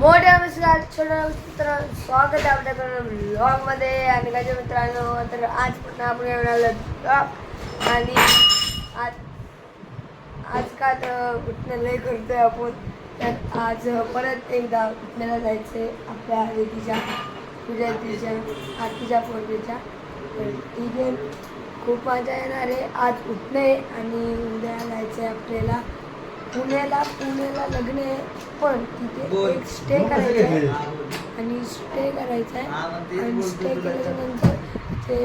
मोठ्या मित्रांनो छोट्या मित्र स्वागत आहे आपल्या ब्लॉगमध्ये आणि माझ्या मित्रांनो तर आज पुन्हा आपण येऊन आलो ब्लॉग आणि आज आज का तर उठणं लय करतोय आपण. तर आज परत एकदा उठण्याला जायचंय आपल्या रेतीच्या तुझ्या तिच्या आरतीच्या पोरगीच्या तर ठीक आहे खूप मजा येणार आहे. आज उठणं आहे आणि उद्या जायचं आहे आपल्याला. पुण्याला पुण्याला लग्न आहे पण तिथे एक स्टे करायचं आहे. आणि स्टे करायचा आहे. आणि स्टे केल्याच्यानंतर ते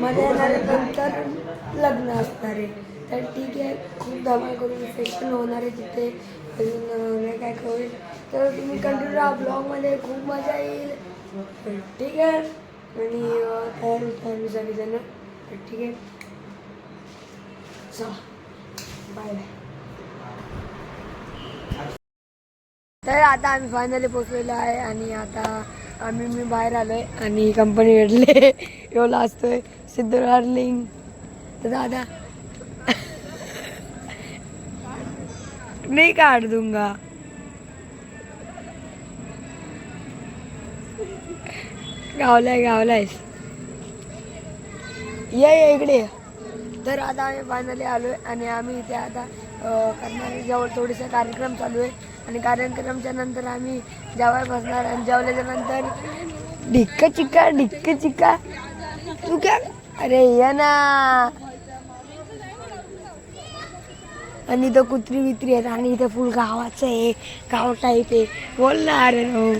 मजा येणाऱ्यानंतर लग्न असणार आहे. तर ठीक आहे खूप धमाल करून फेस्टिवल होणार आहे तिथे. अजून नाही काय होईल तर तुम्ही कंटिन्यू राहा ब्लॉगमध्ये खूप मजा येईल. ठीक आहे. आणि तयार होतो आम्ही सगळेजण. ठीक आहे. चला. बाय बाय तर आता आम्ही फायनली पोचलेलो आहे आणि आता आम्ही मी बाहेर आलोय आणि कंपनी भेटले. एवढा असतोय. सिद्धरार्लिंग तर दादा. नाही काढ दूंगा गावलाय गावलाय. ये इकडे तर आता आम्ही फायनली आलो आहे आणि आम्ही इथे आता करणार आहे जवळ थोडेसे कार्यक्रम चालू आहे आणि कार्यक्रमच्या नंतर आम्ही जेवाय बसणार आणि जेवल्याच्या नंतर ढिक्क चिक्का ढिक्क चिक्का. तू काय? अरे ये ना. आणि इथं कुत्री वित्री आहेत आणि इथं फुल गावाचं आहे. गाव टाईप आहे. बोल ना अरे हो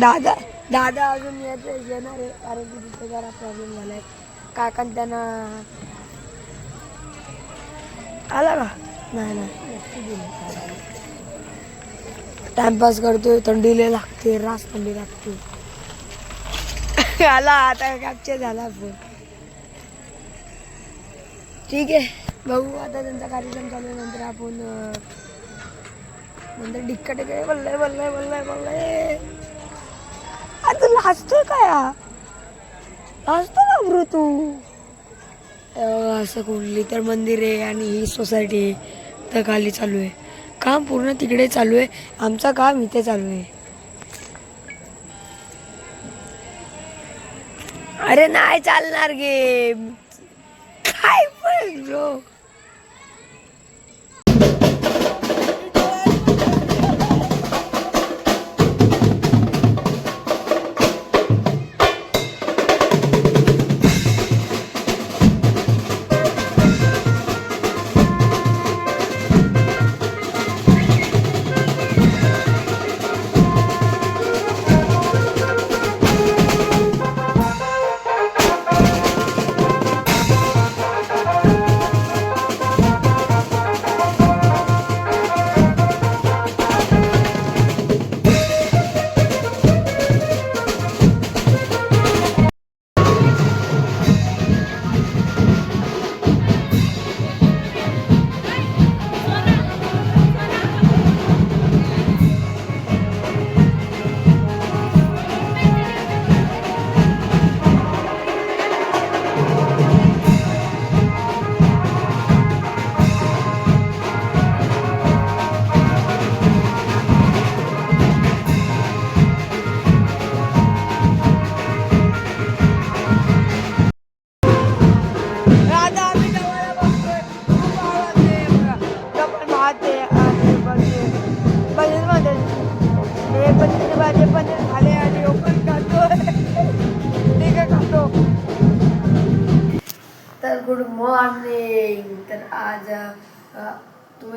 दादा दादा अजून येत येणार आहे. कारण की तिथे जरा प्रॉब्लेम झाला आहे काकांना त्यांना आला का? नाही नाही. टाइमपास करतोय थंडीले लागते रास थंडी लागते. आला आता कॅप्चर झाला फोन ठीक आहे बघू आता त्यांचा कार्यक्रम चालू आहे नंतर आपण नंतर डिक्का टिके बोललंय बोललंय बोललंय बोललंय. आता लाजतोय काय हा? लाजतो का तू? असं कुठली तर मंदिर आहे आणि ही सोसायटी आहे. तर खाली चालू आहे. काम पूर्ण तिकडे चालू आहे. आमचं काम इथे चालू आहे. अरे नाही चालणार गेम काय पण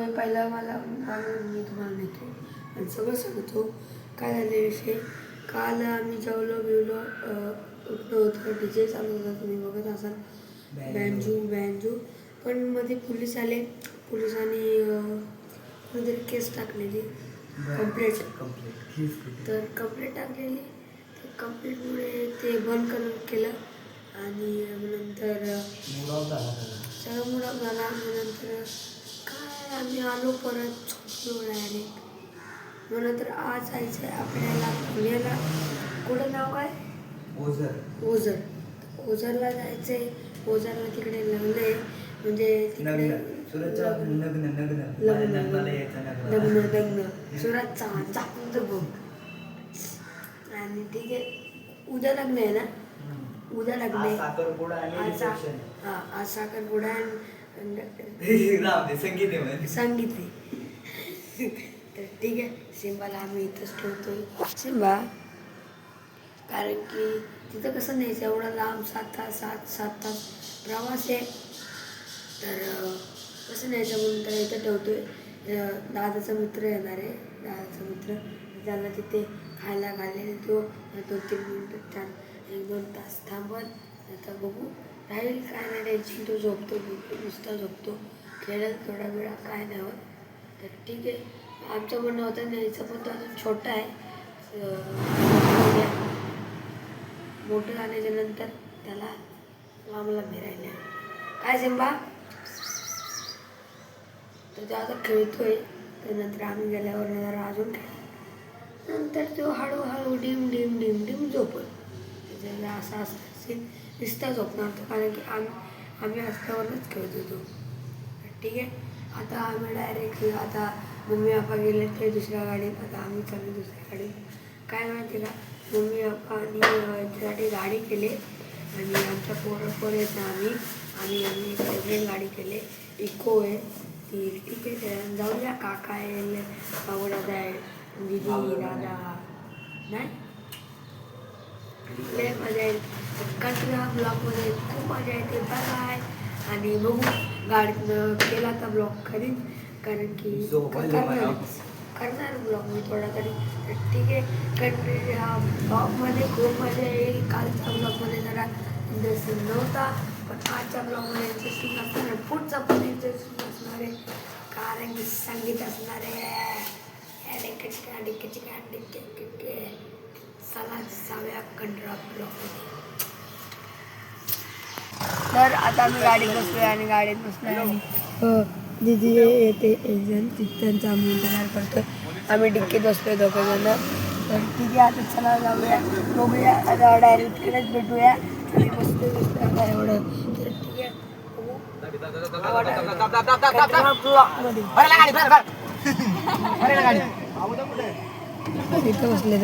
तुम्ही पहिलं मला सांगून मी तुम्हाला नेतो. आणि सगळं सांगतो. काय झाले विषय? काल आम्ही जेवलो बिवलो उठलो होतो. डी जे चालू होता. तुम्ही बघत असाल. बँजू. बँजू पण मध्ये पोलीस आले. पोलिसांनी कोणतरी केस टाकलेली. कंप्लेंट तर कंप्लेंट टाकलेली. तर कंप्लेंटमुळे ते बंद कर केलं. आणि नंतर सगळं मुळा झाला. नंतर आलो परत झोपलो डायरेक्ट मग नंतर आज जायचं आहे आपल्याला पुण्याला. कुठं नाव काय? ओझर. ओझर. ओझरला जायचं आहे ओझरला तिकडे लग्न आहे. म्हणजे तिकडे लग्न. लग्न. लग्न. लग्न. सुरातचा चाकून तर बघ. आणि ठीक आहे. उद्या लग्न आहे ना. उद्या लग्न आहे. हा आज साखरपुडा आणि संगीत. आहे. सांगितले तर ठीक आहे सिंबाला आम्ही इथंच ठेवतोय. सिंबा? कारण की तिथं कसं नाही एवढा लांब सात तास सात सात तास प्रवास आहे. तर कसं न्यायचं म्हणून तर इथं ठेवतोय. दादाचा मित्र येणार आहे. दादाचा मित्र त्याला तिथे खायला घालेल तो दोन तीन मिनटं छान एक दोन तास थांबल. आता बघू. राहील काय नाही टेन्शन तो झोपतो नुसता झोपतो. खेळेल थोडा वेळा काय नाही होत. तर ठीक आहे. आमचं म्हणणं होतं न्यायचं पण तो अजून छोटा आहे. मोठं झाल्याच्यानंतर त्याला आम्हाला फिरायला. काय सिंबा तर तो आता खेळतोय तर नंतर आम्ही गेल्यावर जरा अजून खेळ. नंतर तो हळूहळू डिम डिम डिम डिम झोपल त्याच्याला असं असं असेल नुसता झोपणार तो कारण की आम्ही आम्ही असल्यावरच खेळत होतो. ठीक आहे? आता आम्ही डायरेक्ट आता मम्मी पप्पा गेले ते दुसऱ्या गाडीत आता आम्ही चाललो दुसऱ्या गाडीत. काय माहिती का? मम्मी पप्पानी अं, याच्यासाठी गाडी केली आणि आमच्या पोरं पोरं आहेत ना आम्ही आणि आम्ही एक वेगळी गाडी केली इको आहे. ती ठीक आहे त्या- जाऊया काका आहे बाबू दादा आहे. दिदी दादा. नाही? लय मजा येईल कंटिन्यू ब्लॉगमध्ये खूप मजा येते. बाय आणि बघू गाडीतनं केला तर ब्लॉग करीन कारण की करणार ब्लॉग मी थोडा तरी. तर ठीक आहे. कंटिन्यू हा ब्लॉगमध्ये खूप मजा येईल. कालच्या ब्लॉगमध्ये जरा इंटरेस्टिंग नव्हता. पण आजच्या ब्लॉगमध्ये इंटरेस्टिंग असणार आहे. पुढचा पण इंटरेस्टिंग असणार आहे. कारण की संगीत असणार आहे. चला जाऊया कंट्रा ब्लॉकमध्ये तर आता आम्ही गाडीत बसलोय आणि गाडीत बसलोय हो, दिदी येते एक जण त्यांचा आम्ही इंतजार करतोय आम्ही डिक्कीत बसलोय दोघं जण तर ठीक आहे आता चला जाऊया बघूया आता डायरेक्ट तिकडेच भेटूया आणि बसतोय बसतोय आता एवढं तर ठीक आहे ब्लॉकमध्ये इथं बसले.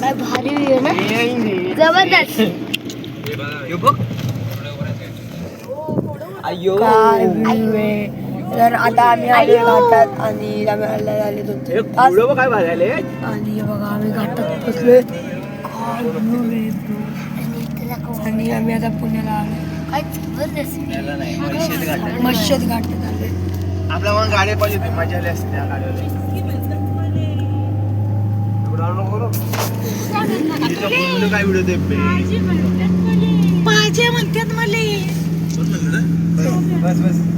काय भारी व्ह्यू ना जबरदस्त आहे. तर आता आम्ही आले घाटात आणि आम्ही आले झाले दोन तीन तास. काय भाजायले आणि हे बघा आम्ही घाटात बसलोय. आणि आम्ही आता पुण्याला आलो घाटात आलोय आपल्या मग गाडी पाहिजे होती मजा आली असते काय व्हिडिओ ते पाहिजे म्हणतात मला. बस बस.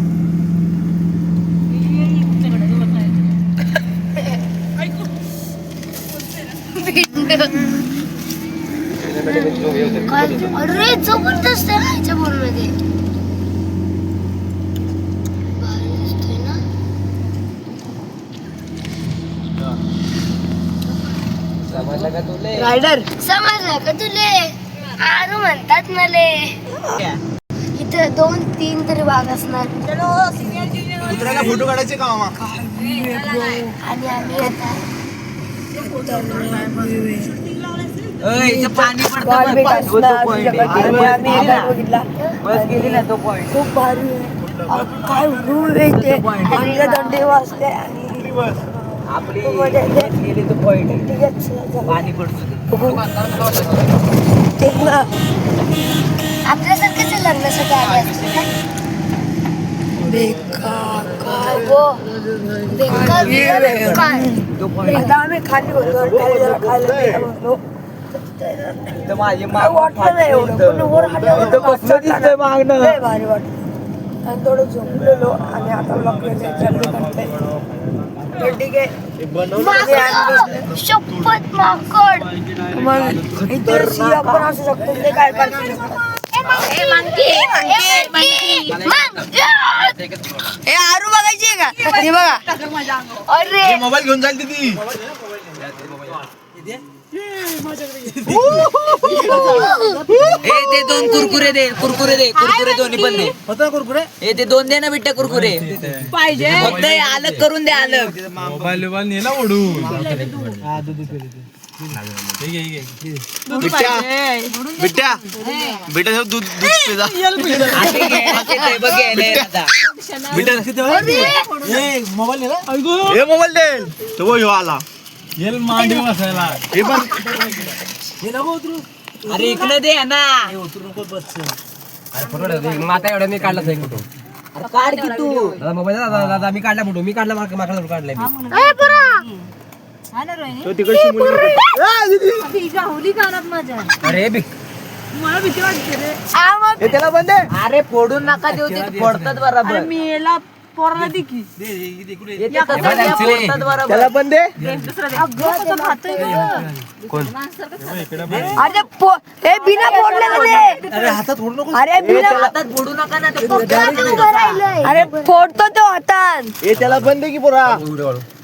अरे जबरदस्त आहे ह्याच्या मध्ये भारी दिसतोय ना? समजलं का तुले रायडर. समजलं का तुले? आरू म्हणतात मले. इथं दोन तीन तरी भाग असणार. फोटो काढायचे का मामा? आणि आम्ही आता. पाणी बस गेली ना तो पॉईंट खूप भारी काय ते आमच्या दंडे वाजले आणि आपली खूप मजा येते. गेली तो जाऊ. पाणी पडतो आपल्यासारखंच लग्नासाठी आले असते. आम्ही खाली होतो. खाली माझी वाटलं नाही एवढं वर मागणं भारी वाटलं आणि थोडं झोपलेलो आणि आता लॉकडाऊन चालू करतोय ठीक आहे शपथ माकड मग इतर असू शकतो ते काय हे आरू बघायची आहे का? हे बघा. अरे. मोबाईल घेऊन जाईल तिथे. ए ते दोन कुरकुरे दे कुरकुरे दे कुरकुरे दोन्ही पण दे. होतं कुरकुरे? ए ते दोन दे ना बिट्ट्या कुरकुरे. पाहिजे. फक्त हे अलग करून दे अलग. मोबाईल बिबाईल नेला ओढून. दूध दूध बिट्ट्या बिट्ट्या पिजा मोबाईल नेला हे मोबाईल दे. तो ह्यो आला येल मांडी बसायला. हे पण हे नको उतरू. अरे इकडे दे ना. उतरू नको बस. आता एवढा मी काढला अरे काढ की तू. दादा मोबाईल दादा दादा. मी काढला फोटो. मी काढला मार्क मार्कला काढलाय मी तो तिकडची मुलगी अरे बिक हे त्याला बंद आहे? अरे फोडून नका देऊ ते फोडतात बरोबर. येते तसं नाही, फोडतात बरोबर. त्याला बंद आहे? अरे पो- हे बिना फोडलेलं दे अरे हातात फोडू नको अरे बिना हातात फोडू नका ना ते फोडतात. अरे फोडतो तो हातात. हे त्याला बंद आहे की पोरा?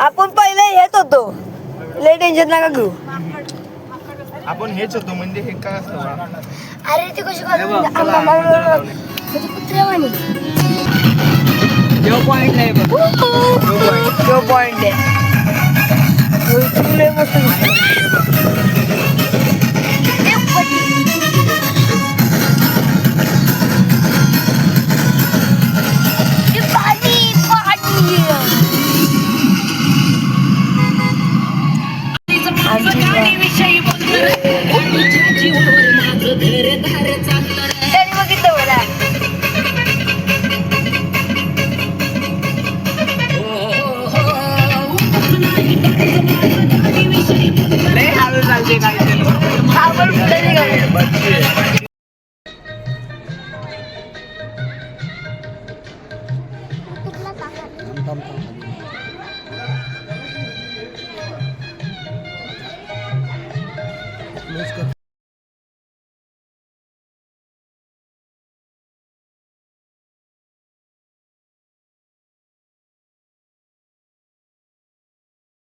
आपण पहिले हेच होतो. लय टेन्शन नका घेऊ. आपण हेच होतो म्हणजे हे काय असतं? अरे ते कशी जेव पॉइंट बघ तो पॉइंट आहे मस्त